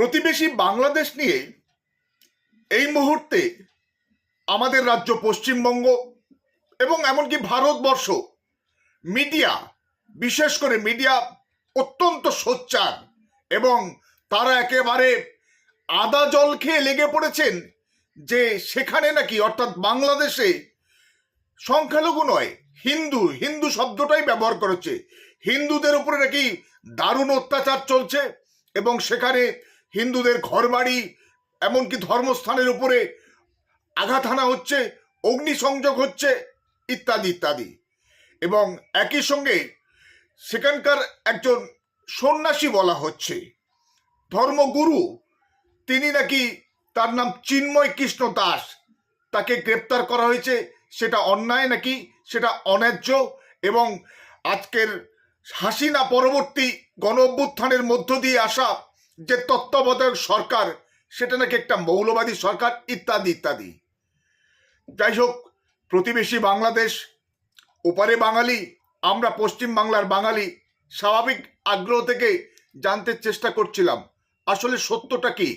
প্রতিবেশী বাংলাদেশ নিয়ে এই মুহূর্তে আমাদের রাজ্য পশ্চিমবঙ্গ এবং এমনকি ভারতবর্ষ মিডিয়া, বিশেষ করে মিডিয়া অত্যন্ত সোচ্চার এবং তারা একেবারে আদা জল খেয়ে লেগে পড়েছেন যে সেখানে নাকি, অর্থাৎ বাংলাদেশে সংখ্যালঘু নয়, হিন্দু হিন্দু শব্দটাই ব্যবহার করেছে। হিন্দুদের উপরে নাকি দারুণ অত্যাচার চলছে এবং সেখানে হিন্দুদের ঘরবাড়ি, এমনকি ধর্মস্থানের উপরে আঘাত হানা হচ্ছে, অগ্নিসংযোগ হচ্ছে, ইত্যাদি ইত্যাদি। এবং একই সঙ্গে সেখানকার একজন সন্ন্যাসী বলা হচ্ছে, ধর্মগুরু। তিনি নাকি তার নাম চিন্ময় কৃষ্ণ দাস। তাকে গ্রেপ্তার করা হয়েছে, সেটা অন্যায় নাকি, সেটা অন্যায্য। এবং আজকের হাসিনা পরবর্তী গণ অভ্যুত্থানের মধ্য দিয়ে আসা যে তত্ত্বাবধায়ক সরকার, সেটা নাকি একটা মৌলবাদী সরকার, ইত্যাদি ইত্যাদি। যাই হোক, প্রতিবেশী বাংলাদেশ, ওপারে বাঙালি, আমরা পশ্চিম বাংলার বাঙালি, স্বাভাবিক আগ্রহ থেকে জানতে চেষ্টা করছিলাম। আসলে সত্যটা কি?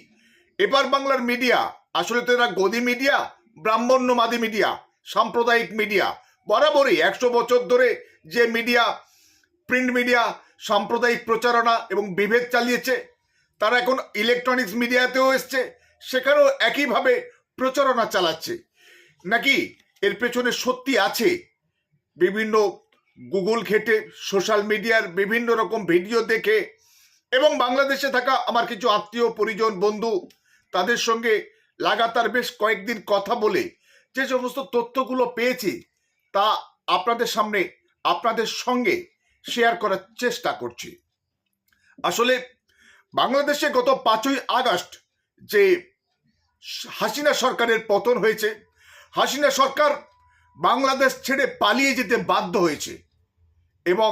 এবার বাংলার মিডিয়া, আসলে তো এরা গদি মিডিয়া, ব্রাহ্মণ্যবাদী মিডিয়া, সাম্প্রদায়িক মিডিয়া, বরাবরই একশো বছর ধরে যে মিডিয়া, প্রিন্ট মিডিয়া, সাম্প্রদায়িক প্রচারণা এবং বিভেদ চালিয়েছে তারা এখন ইলেকট্রনিক্স মিডিয়াতেও এসছে, সেখানেও একইভাবে প্রচারণা চালাচ্ছে। নাকি এর পেছনে সত্যি আছে? বিভিন্ন গুগল ঘেটে, সোশ্যাল মিডিয়ার বিভিন্ন রকম ভিডিও দেখে, এবং বাংলাদেশে থাকা আমার কিছু আত্মীয়, পরিজন, বন্ধু, তাদের সঙ্গে লাগাতার বেশ কয়েকদিন কথা বলে, যে সমস্ত তথ্যগুলো পেয়েছি, তা আপনাদের সামনে, আপনাদের সঙ্গে শেয়ার করার চেষ্টা করছি। আসলে বাংলাদেশে গত পাঁচই আগস্ট যে হাসিনা সরকারের পতন হয়েছে, হাসিনা সরকার বাংলাদেশ ছেড়ে পালিয়ে যেতে বাধ্য হয়েছে এবং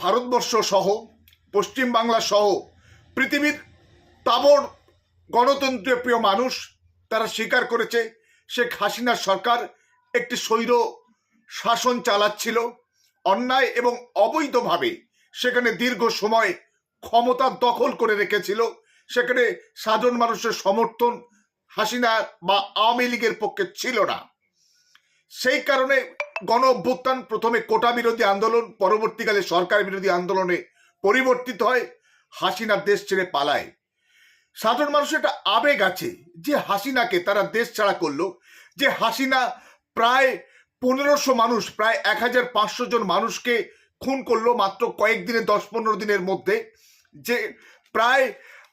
ভারতবর্ষ সহ, পশ্চিম বাংলা সহ পৃথিবীর তাবড় গণতন্ত্রীয় প্রিয় মানুষ তারা স্বীকার করেছে, শেখ হাসিনা সরকার একটি স্বৈর শাসন চালাচ্ছিল, অন্যায় এবং অবৈধভাবে সেখানে দীর্ঘ সময় ক্ষমতা দখল করে রেখেছিল। সেখানে সাধারণ মানুষের সমর্থন হাসিনা বা আওয়ামী লীগের পক্ষে ছিল না। সেই কারণে গণ অভ্যুত্থান প্রথমে কোটা বিরোধী আন্দোলন, পরবর্তীকালে সরকার বিরোধী আন্দোলনে পরিবর্তিত হয়, হাসিনা দেশ ছেড়ে পালায়। সাধারণ মানুষের একটা আবেগ আছে যে হাসিনাকে তারা দেশ ছাড়া করল, যে হাসিনা প্রায় পনেরোশো মানুষ, প্রায় এক হাজার পাঁচশো জন মানুষকে খুন করল মাত্র কয়েকদিনে, দশ পনেরো দিনের মধ্যে। যে প্রায়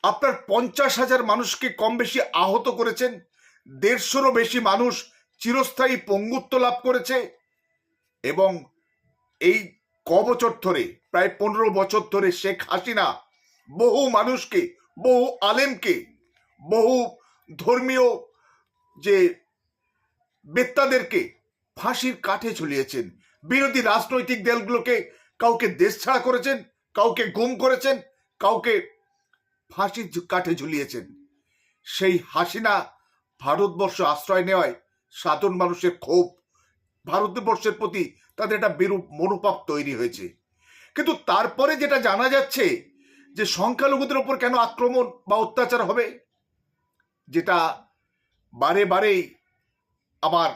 আপনার পঞ্চাশ হাজার মানুষকে কম বেশি আহত করেছেন, দেড়শোরও বেশি মানুষ চিরস্থায়ী পঙ্গুত্ব লাভ করেছে এবং এই ক বছর ধরে, প্রায় পনেরো বছর ধরে শেখ হাসিনা বহু মানুষকে, বহু আলেমকে, বহু ধর্মীয় যে বেত্তাদেরকে ফাঁসির কাঠে ঝুলিয়েছেন। বিরোধী রাজনৈতিক দলগুলোকে কাউকে দেশ ছাড়া করেছেন, কাউকে গুম করেছেন কাউকে ফাঁসির কাঠে ঝুলিয়েছেন। সেই হাসিনা ভারতবর্ষ আশ্রয় নেওয়ায় সাধারণ মানুষের ক্ষোভ। ভারতবর্ষের প্রতি তাদের একটা বিরূপ মনোভাব তৈরি হয়েছে। কিন্তু তারপরে যেটা জানা যাচ্ছে যে সংখ্যালঘুদের ওপর কেন আক্রমণ বা অত্যাচার হবে, যেটা বারে বারেই আমার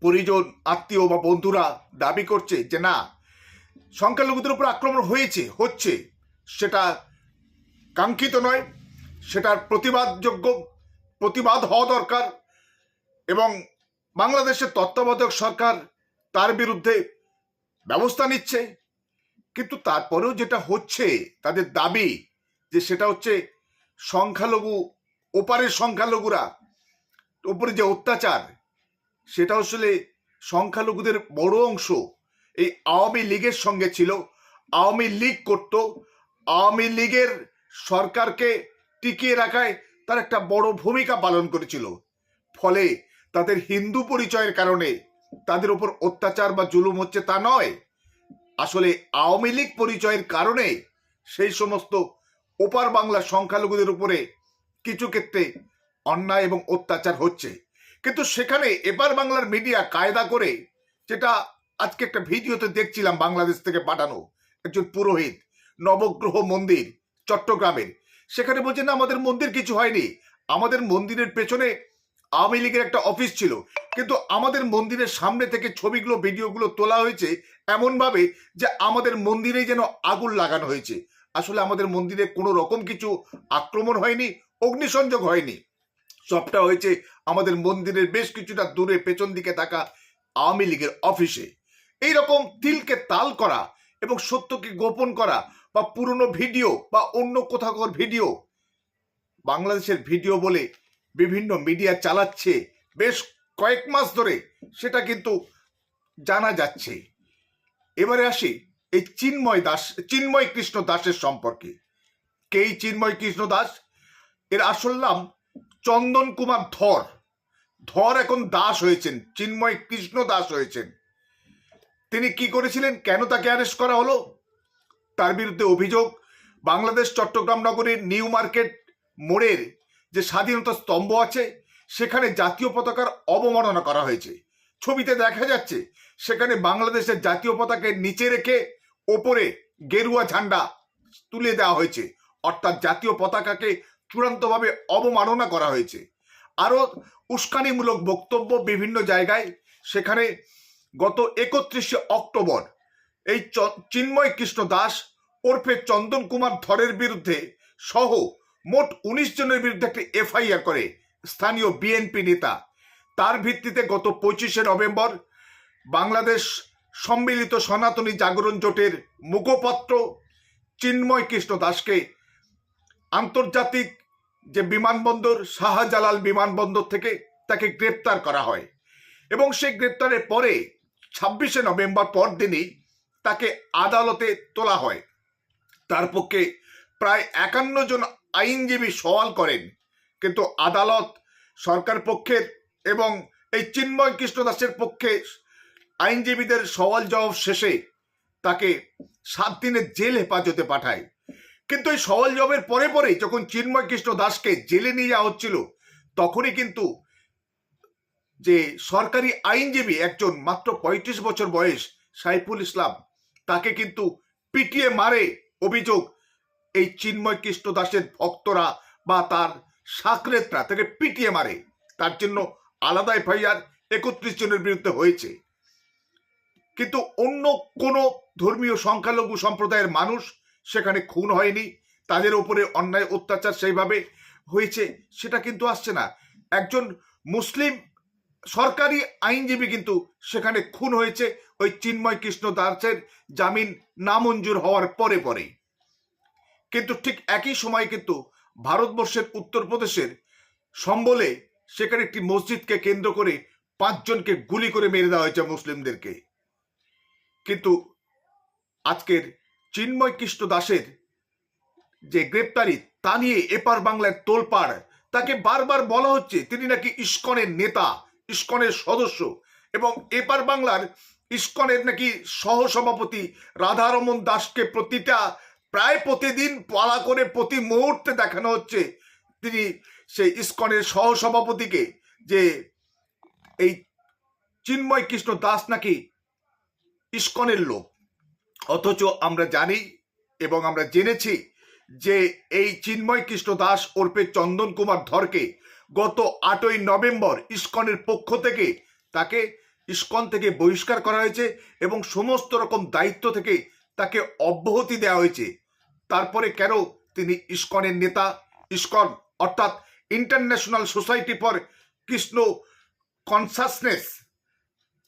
পরিজন, আত্মীয় বা বন্ধুরা দাবি করছে যে না, সংখ্যালঘুদের উপর আক্রমণ হয়েছে, হচ্ছে। সেটা কাঙ্ক্ষিত নয়, সেটার প্রতিবাদযোগ্য, প্রতিবাদ হওয়া দরকার এবং বাংলাদেশের তত্ত্বাবধায়ক সরকার তার বিরুদ্ধে ব্যবস্থা নিচ্ছে। কিন্তু তারপরেও যেটা হচ্ছে, তাদের দাবি যে সেটা হচ্ছে সংখ্যালঘু, ওপারের সংখ্যালঘুরা, ওপরে যে অত্যাচার, সেটা আসলে সংখ্যালঘুদের বড় অংশ এই আওয়ামী লীগের সঙ্গে ছিল। আওয়ামী লীগ করত আওয়ামী লীগের সরকারকে টিকিয়ে রাখায় তার একটা বড় ভূমিকা পালন করেছিল। ফলে তাদের হিন্দু পরিচয়ের কারণে তাদের উপর অত্যাচার বা জুলুম হচ্ছে তা নয়। আসলে আওয়ামী লীগ পরিচয়ের কারণে সেই সমস্ত ওপার বাংলার সংখ্যালঘুদের উপরে কিছু ক্ষেত্রে অন্যায় এবং অত্যাচার হচ্ছে। কিন্তু সেখানে এপার বাংলার মিডিয়া কায়দা করে যেটা আজকে একটা ভিডিওতে দেখছিলাম বাংলাদেশ থেকে পাঠানো একজন পুরোহিত নবগ্রহ মন্দির, চট্টগ্রামের। সেখানে বলছে, না, আমাদের মন্দির কিছু হয়নি। আমাদের মন্দিরের পেছনে আওয়ামী লীগের একটা অফিস ছিল। কিন্তু আমাদের মন্দিরের সামনে থেকে ছবিগুলো, ভিডিওগুলো তোলা হয়েছে এমনভাবে যে আমাদের মন্দিরে যেন আগুন লাগানো হয়েছে। আসলে আমাদের মন্দিরে কোনো রকম কিছু আক্রমণ হয়নি, অগ্নিসংযোগ হয়নি। সবটা হয়েছে আমাদের মন্দিরের বেশ কিছুটা দূরে, পেছন দিকে থাকা আওয়ামী লীগের অফিসে। এই রকম তিলকে তাল করা এবং সত্যকে গোপন করা বা পুরনো ভিডিও বা অন্য কোথাকার ভিডিও। বাংলাদেশের ভিডিও বলে বিভিন্ন মিডিয়া চালাচ্ছে বেশ কয়েক মাস ধরে, সেটা কিন্তু জানা যাচ্ছে। এবারে আসি এই চিন্ময় দাস, চিন্ময় কৃষ্ণ দাসের সম্পর্কে। কে চিন্ময় কৃষ্ণ দাস? এর আসল নাম চন্দন কুমার ধর। ধর এখন দাস হয়েছেন, চিন্ময় কৃষ্ণ দাস হয়েছেন। তিনি কি করেছিলেন? কেন তাকে অ্যারেস্ট করা হলো? তার বিরুদ্ধে অভিযোগ, বাংলাদেশ চট্টগ্রাম নগরের নিউ মার্কেট মোড়ের যে স্বাধীনতা স্তম্ভ আছে, সেখানে জাতীয় পতাকার অবমাননা করা হয়েছে। ছবিতে দেখা যাচ্ছে, সেখানে বাংলাদেশের জাতীয় পতাকে নিচে রেখে ওপরে গেরুয়া ঝান্ডা তুলে দেওয়া হয়েছে। অর্থাৎ জাতীয় পতাকাকে চূড়ান্তভাবে অবমাননা করা হয়েছে। আরও উস্কানিমূলক বক্তব্য বিভিন্ন জায়গায়, সেখানে গত একত্রিশে অক্টোবর এই চিন্ময় কৃষ্ণ দাস ওরফে চন্দন কুমার ধরের বিরুদ্ধে সহ মোট উনিশ জনের বিরুদ্ধে একটি এফআইআর করে স্থানীয় বিএনপি নেতা। তার ভিত্তিতে গত পঁচিশে নভেম্বর বাংলাদেশ সম্মিলিত সনাতনী জাগরণ জোটের মুখপত্র চিন্ময় কৃষ্ণ দাসকে আন্তর্জাতিক যে বিমানবন্দর শাহজালাল বিমানবন্দর থেকে তাকে গ্রেপ্তার করা হয় এবং সেই গ্রেপ্তারের পরে ছাব্বিশে নভেম্বর পরদিনই তাকে আদালতে তোলা হয়। তার পক্ষে প্রায় একান্ন জন আইনজীবী সওয়াল করেন। কিন্তু আদালত, সরকার পক্ষের এবং এই চিন্ময় কৃষ্ণ দাসের পক্ষে আইনজীবীদের সওয়াল জবাব শেষে তাকে সাত দিনের জেল হেফাজতে পাঠায়। কিন্তু এই সওয়াল জবাবের পরে পরে যখন চিন্ময় কৃষ্ণ দাসকে জেলে নিয়ে যাওয়া হচ্ছিল, তখনই কিন্তু যে সরকারি আইনজীবী একজন মাত্র পঁয়ত্রিশ বছর বয়স সাইফুল ইসলাম, তাকে কিন্তু পিটিয়ে মারে অভিযোগ, এই চিন্ময় কৃষ্ণ দাসের ভক্তরা বা তার সাকরেতরা তাকে পিটিয়ে মারে। তার জন্য আলাদা এফআইআর একত্রিশ জনের বিরুদ্ধে হয়েছে। কিন্তু অন্য কোনো ধর্মীয় সংখ্যালঘু সম্প্রদায়ের মানুষ সেখানে খুন হয়নি। তাদের উপরে অন্যায় অত্যাচার সেইভাবে হয়েছে, সেটা কিন্তু আসছে না। একজন মুসলিম সরকারি আইনজীবী কিন্তু সেখানে খুন হয়েছে। ওই চিন্ময় কৃষ্ণ দাসের জামিন নামঞ্জুর হওয়ার পরে পরে কিন্তু ঠিক একই সময় কিন্তু ভারতবর্ষের উত্তরপ্রদেশের সম্বলে সেখানে একটি মসজিদকে কেন্দ্র করে পাঁচজনকে গুলি করে মেরে দেওয়া হয়েছে মুসলিমদেরকে। কিন্তু আজকের চিন্ময় কৃষ্ণ দাসের যে গ্রেপ্তারি, তা নিয়ে এপার বাংলার তোলপাড়, তাকে বারবার বলা হচ্ছে, তিনি নাকি ইস্কনের নেতা, ইস্কনের সদস্য এবং এপার বাংলার ইস্কনের নাকি সহসভাপতি রাধারমন দাসকে প্রতিটা, প্রায় প্রতিদিন পালা করে প্রতি মুহূর্তে দেখানো হচ্ছে। তিনি সেই ইস্কনের সহসভাপতিকে যে এই চিন্ময় কৃষ্ণ দাস নাকি ইস্কনের লোক। অথচ আমরা জানি এবং আমরা জেনেছি যে এই চিন্ময় কৃষ্ণ দাস ওরফে চন্দন কুমার ধরকে গত আটই নভেম্বর ইস্কনের পক্ষ থেকে তাকে ইস্কন থেকে বহিষ্কার করা হয়েছে এবং সমস্ত রকম দায়িত্ব থেকে তাকে অব্যাহতি দেওয়া হয়েছে। তারপরে কেন তিনি ইস্কনের নেতা? ইস্কন, অর্থাৎ International Society for Krishna Consciousness,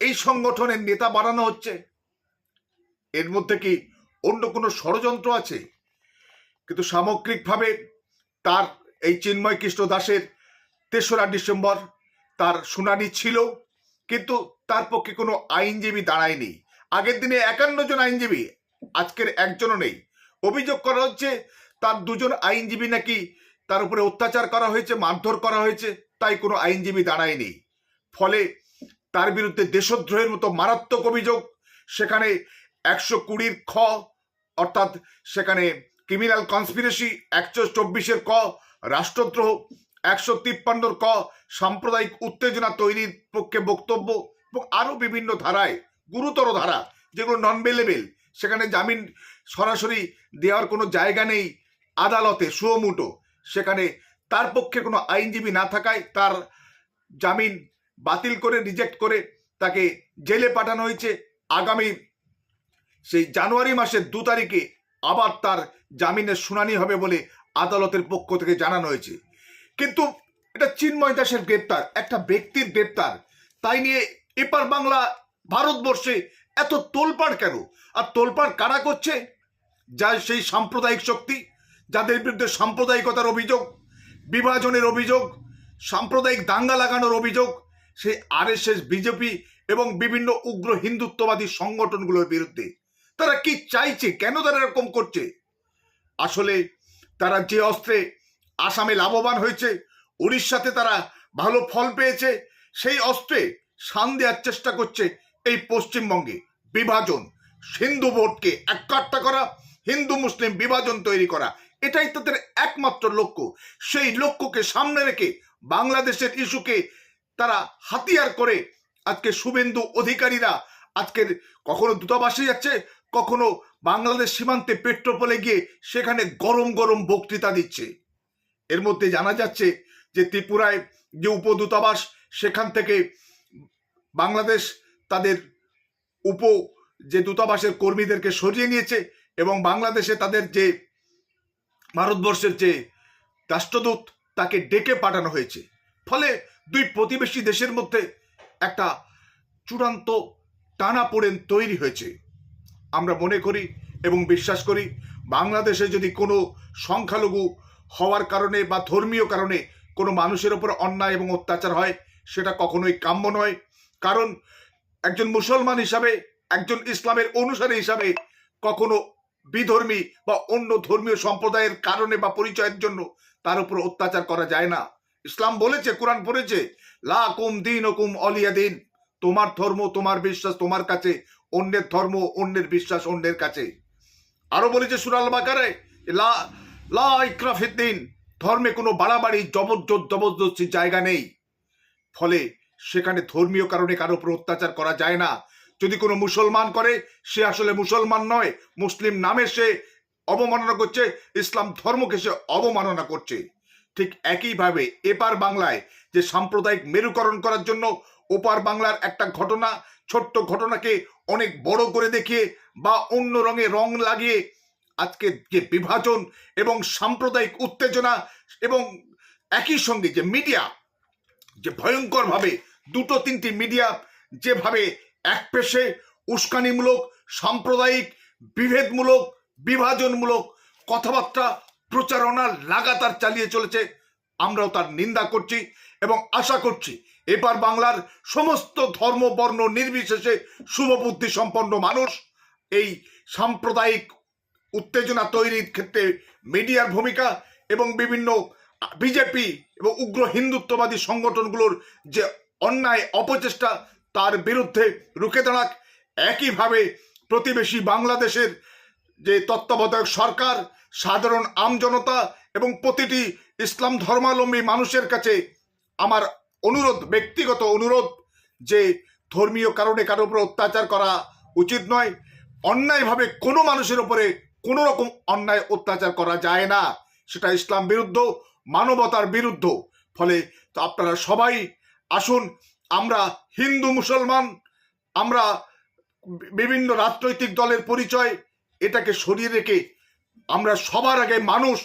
এই সংগঠনের নেতা বানানো হচ্ছে। এর মধ্যে কি অন্য কোনো ষড়যন্ত্র আছে? কিন্তু সামগ্রিকভাবে তার এই চিন্ময় কৃষ্ণ দাসের তেসরা ডিসেম্বর তার শুনানি ছিল, কিন্তু তার পক্ষে কোনো আইনজীবী দাঁড়ায়নি। আগের দিনে একান্ন জন আইনজীবী, আজকের একজনও নেই। অভিযোগ করা হচ্ছে, তার দুজন আইনজীবী নাকি তার উপরে অত্যাচার করা হয়েছে, মারধর করা হয়েছে, তাই কোনো আইনজীবী দাঁড়ায়নি। ফলে তার বিরুদ্ধে দেশদ্রোহের মতো মারাত্মক অভিযোগ, সেখানে একশো কুড়ির খ, অর্থাৎ সেখানে ক্রিমিনাল কনস্পিরেসি একশো চব্বিশের ক, রাষ্ট্রদ্রোহ, একশো তিপ্পান্নর ক, সাম্প্রদায়িক উত্তেজনা তৈরির পক্ষে বক্তব্য এবং আরও বিভিন্ন ধারায়, গুরুতর ধারা, যেগুলো নন বেলেবেল সেখানে জামিন সরাসরি দেওয়ার কোনো জায়গা নেই আদালতে সুয়মুটো সেখানে তার পক্ষে কোনো আইনজীবী না থাকায় তার জামিন বাতিল করে, রিজেক্ট করে তাকে জেলে পাঠানো হয়েছে। আগামী সেই জানুয়ারি মাসের দু তারিখে আবার তার জামিনের শুনানি হবে বলে আদালতের পক্ষ থেকে জানানো হয়েছে। কিন্তু এটা চিন্ময় দাসের গ্রেপ্তার, একটা ব্যক্তির গ্রেপ্তার। তাই নিয়ে এপার বাংলা ভারতবর্ষে এত তোলপাড় কেন? আর তোলপাড় কারা করছে? যা সেই সাম্প্রদায়িক শক্তি, যাদের বিরুদ্ধে সাম্প্রদায়িকতার অভিযোগ, বিভাজনের অভিযোগ, সাম্প্রদায়িক দাঙ্গা লাগানোর অভিযোগ, সেই আরএসএস, বিজেপি এবং বিভিন্ন উগ্র হিন্দুত্ববাদী সংগঠনগুলোর বিরুদ্ধে। তারা কি চাইছে? কেন তারা এরকম করছে? আসলে তারা যে অস্ত্রে আসামে লাভবান হয়েছে, উড়িষ্যাতে তারা ভালো ফল পেয়েছে, সেই অস্ত্রে শান দেওয়ার চেষ্টা করছে এই পশ্চিমবঙ্গে। বিভাজন। হিন্দু ভোটকে এককাট্টা করা, হিন্দু মুসলিম বিভাজন তৈরি করা, এটাই তাদের একমাত্র লক্ষ্য। সেই লক্ষ্যকে সামনে রেখে বাংলাদেশের ইস্যুকে তারা হাতিয়ার করে আজকে শুভেন্দু অধিকারীরা আজকের কখনো দূতাবাসে যাচ্ছে, কখনো বাংলাদেশ সীমান্তে পেট্রোপোলে গিয়ে সেখানে গরম গরম বক্তৃতা দিচ্ছে। এর মধ্যে জানা যাচ্ছে যে ত্রিপুরায় যে উপদূতাবাস সেখান থেকে বাংলাদেশ তাদের উপ যে দূতাবাসের কর্মীদেরকে সরিয়ে নিয়েছে এবং বাংলাদেশে তাদের যে ভারতবর্ষের যে রাষ্ট্রদূত তাকে ডেকে পাঠানো হয়েছে। ফলে দুই প্রতিবেশী দেশের মধ্যে একটা চূড়ান্ত টানাপোড়েন তৈরি হয়েছে। আমরা মনে করি এবং বিশ্বাস করি, বাংলাদেশে যদি কোনো সংখ্যালঘু হওয়ার কারণে বা ধর্মীয় কারণে কোনো মানুষের ওপর অন্যায় এবং অত্যাচার হয়, সেটা কখনোই কাম্য নয়। কারণ একজন মুসলমান হিসাবে, একজন ইসলামের অনুসারী হিসাবে কখনো বিধর্মী বা অন্য ধর্মীয় সম্প্রদায়ের কারণে বা পরিচয়ের জন্য তার উপর অত্যাচার করা যায় না। ইসলাম বলেছে, কোরআন পড়েছে লা কুম দিন হুকুম অলিয়া দিন, তোমার ধর্ম, তোমার বিশ্বাস, তোমার কাছে, অন্যের ধর্ম, অন্যের বিশ্বাস, অন্যের কাছে। আরও বলেছে সুরাল বাকারে লা লা ধর্মে কোনো বাড়াবাড়ি জবরজোর জবরদস্তির জায়গা নেই। ফলে সেখানে ধর্মীয় কারণে কারও উপর অত্যাচার করা যায় না। যদি কোনো মুসলমান করে, সে আসলে মুসলমান নয়, মুসলিম নামে সে অবমাননা করছে, ইসলাম ধর্মকে সে অবমাননা করছে। ঠিক একইভাবে এপার বাংলায় যে সাম্প্রদায়িক মেরুকরণ করার জন্য ওপার বাংলার একটা ঘটনা, ছোট্ট ঘটনাকে অনেক বড় করে দেখিয়ে বা অন্য রঙে রং লাগিয়ে আজকে যে বিভাজন এবং সাম্প্রদায়িক উত্তেজনা এবং একই সঙ্গে যে মিডিয়া, যে ভয়ঙ্করভাবে দুটো তিনটি মিডিয়া যেভাবে এক পেশে উস্কানিমূলক, সাম্প্রদায়িক, বিভেদমূলক, বিভাজনমূলক কথাবার্তা, প্রচারণা লাগাতার চালিয়ে চলেছে, আমরাও তার নিন্দা করছি এবং আশা করছি এবার বাংলার সমস্ত ধর্ম, বর্ণ, নির্বিশেষে শুভবুদ্ধি সম্পন্ন মানুষ এই সাম্প্রদায়িক উত্তেজনা তৈরির ক্ষেত্রে মিডিয়ার ভূমিকা এবং বিভিন্ন বিজেপি এবং উগ্র হিন্দুত্ববাদী সংগঠনগুলোর যে অন্যায়, অপচেষ্টা তার বিরুদ্ধে রুখে দাঁড়াক। একইভাবে প্রতিবেশী বাংলাদেশের যে তত্ত্বাবধায়ক সরকার, সাধারণ আমজনতা এবং প্রতিটি ইসলাম ধর্মাবলম্বী মানুষের কাছে আমার অনুরোধ, ব্যক্তিগত অনুরোধ যে ধর্মীয় কারণে কারও উপর অত্যাচার করা উচিত নয়। অন্যায়ভাবে কোনো মানুষের উপরে কোনো রকম অন্যায়, অত্যাচার করা যায় না। সেটা ইসলাম বিরুদ্ধ, মানবতার বিরুদ্ধ। ফলে তো আপনারা সবাই আসুন, আমরা হিন্দু মুসলমান, আমরা বিভিন্ন রাজনৈতিক দলের পরিচয়, এটাকে সরিয়ে রেখে আমরা সবার আগে মানুষ,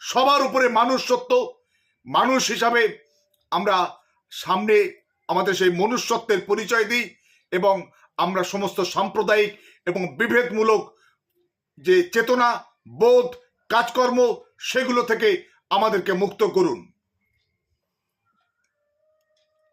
সবার উপরে মানুষ সত্য, মানুষ হিসাবে আমরা সামনে আমাদের সেই মনুষ্যত্বের পরিচয় দিই এবং আমরা সমস্ত সাম্প্রদায়িক এবং বিভেদমূলক যে চেতনা, বোধ, কাজকর্ম, সেগুলো থেকে আমাদেরকে মুক্ত করুন।